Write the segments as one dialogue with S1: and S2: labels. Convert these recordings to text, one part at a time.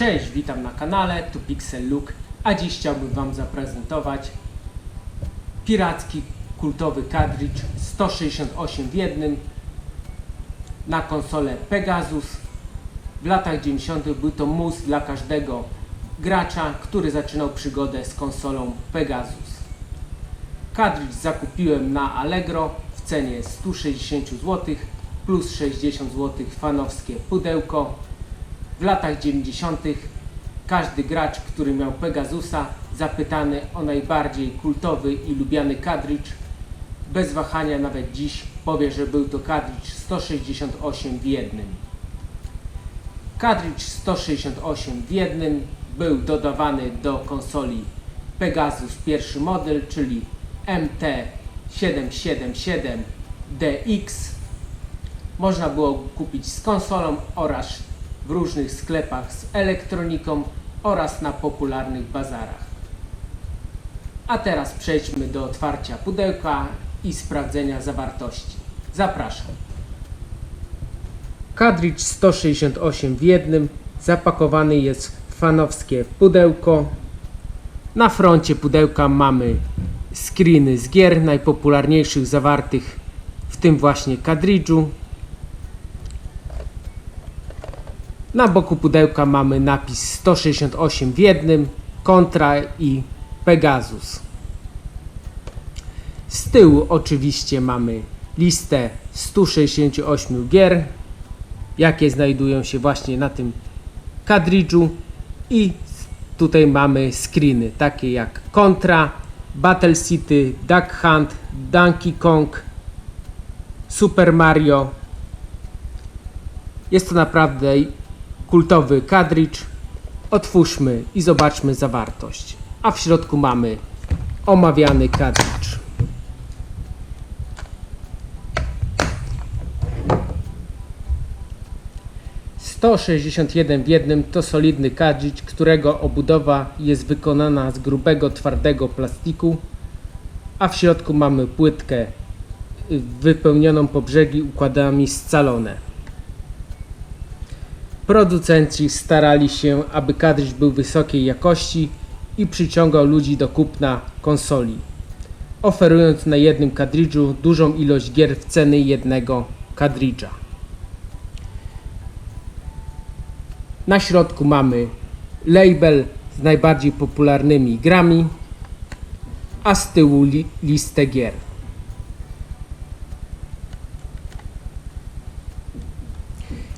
S1: Cześć, witam na kanale, tu Pixel Look, a dziś chciałbym Wam zaprezentować piracki kultowy cartridge 168 w jednym na konsolę Pegasus. W latach 90. był to mus dla każdego gracza, który zaczynał przygodę z konsolą Pegasus. Cartridge zakupiłem na Allegro w cenie 160 zł plus 60 zł fanowskie pudełko. W latach 90. każdy gracz, który miał Pegasusa, zapytany o najbardziej kultowy i lubiany cartridge, bez wahania nawet dziś powie, że był to cartridge 168 w jednym. Cartridge 168 w jednym był dodawany do konsoli Pegasus pierwszy model, czyli MT777DX. Można było kupić z konsolą oraz w różnych sklepach z elektroniką oraz na popularnych bazarach. A teraz przejdźmy do otwarcia pudełka i sprawdzenia zawartości. Zapraszam. Cartridge 168 w jednym zapakowany jest w fanowskie pudełko. Na froncie pudełka mamy screeny z gier najpopularniejszych zawartych w tym właśnie kadridżu. Na boku pudełka mamy napis 168 w jednym, Contra i Pegasus. Z tyłu oczywiście mamy listę 168 gier, jakie znajdują się właśnie na tym kadridżu i tutaj mamy screeny takie jak Contra, Battle City, Duck Hunt, Donkey Kong, Super Mario. Jest to naprawdę kultowy kadridż. Otwórzmy i zobaczmy zawartość. A w środku mamy omawiany kadridż. Sto sześćdziesiąt jeden w jednym to solidny kadridż, którego obudowa jest wykonana z grubego, twardego plastiku, a w środku mamy płytkę y, wypełnioną po brzegi układami scalone. Producenci starali się, aby kadridż był wysokiej jakości i przyciągał ludzi do kupna konsoli, oferując na jednym kadridżu dużą ilość gier w ceny jednego kadridża. Na środku mamy label z najbardziej popularnymi grami, a z tyłu li listę gier.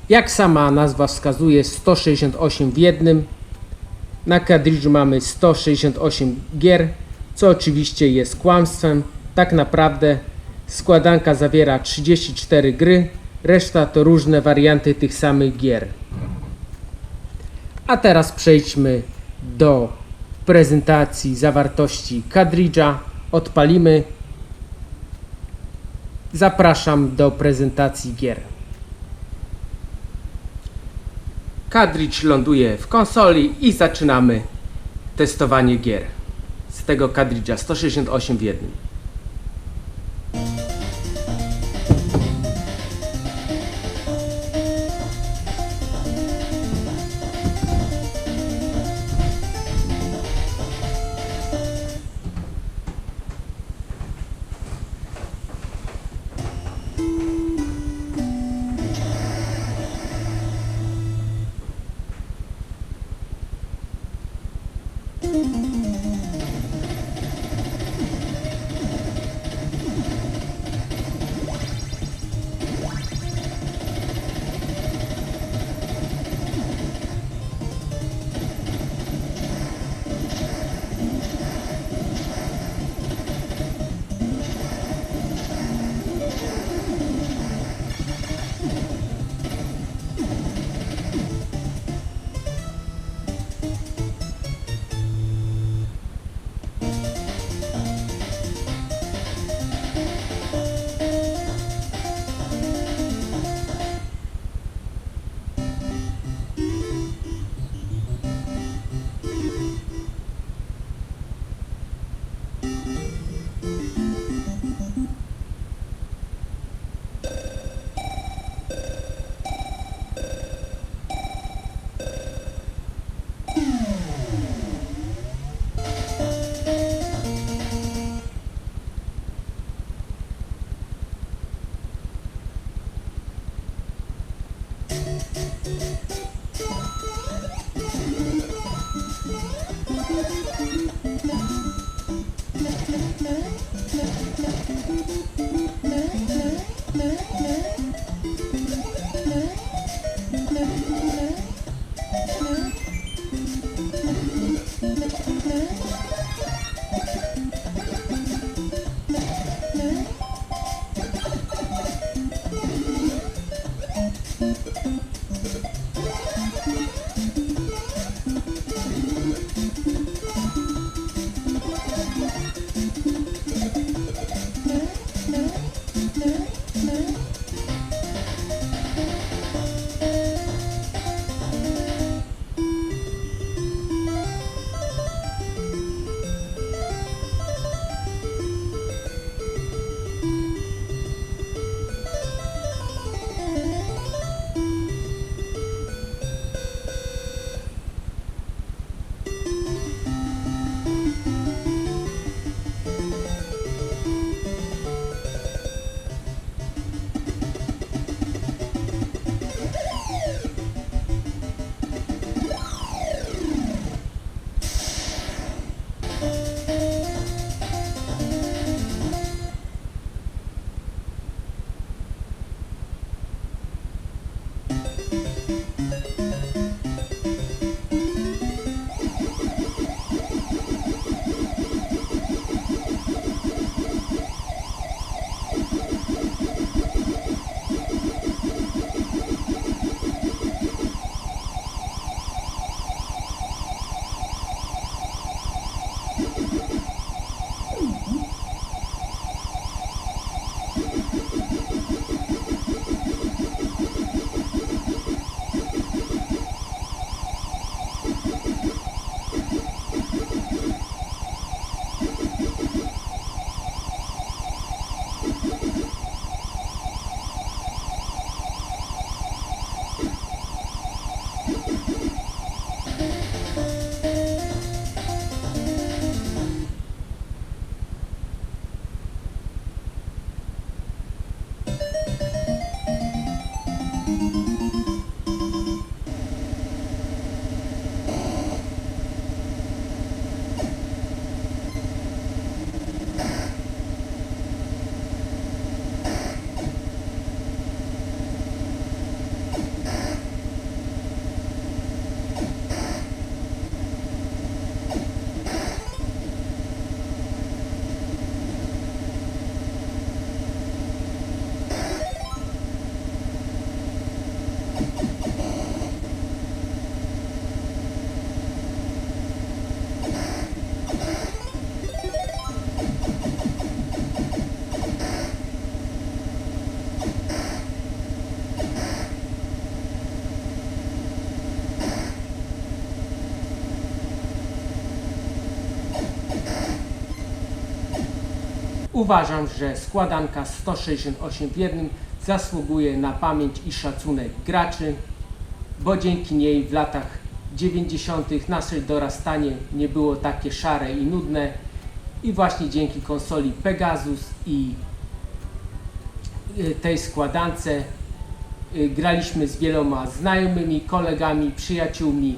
S1: Jak sama nazwa wskazuje, 168 w jednym. Na kadridżu mamy 168 gier, co oczywiście jest kłamstwem. Tak naprawdę składanka zawiera 34 gry, reszta to różne warianty tych samych gier. A teraz przejdźmy do prezentacji zawartości kadridża. Odpalimy. Zapraszam do prezentacji gier. Kadridż ląduje w konsoli i zaczynamy testowanie gier z tego kadridża 168 w jednym. Thank you. Uważam, że składanka 168 w jednym zasługuje na pamięć i szacunek graczy, bo dzięki niej w latach 90. nasze dorastanie nie było takie szare i nudne i właśnie dzięki konsoli Pegasus i y, tej składance y, graliśmy z wieloma znajomymi, kolegami, przyjaciółmi.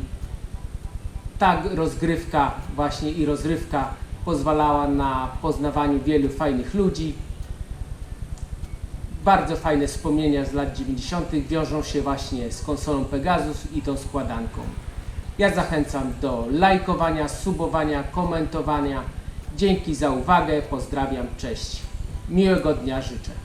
S1: Ta rozgrywka właśnie i rozrywka pozwalała na poznawaniu wielu fajnych ludzi. Bardzo fajne wspomnienia z lat 90. wiążą się właśnie z konsolą Pegasus i tą składanką. Ja zachęcam do lajkowania, subowania, komentowania. Dzięki za uwagę, pozdrawiam, cześć. Miłego dnia życzę.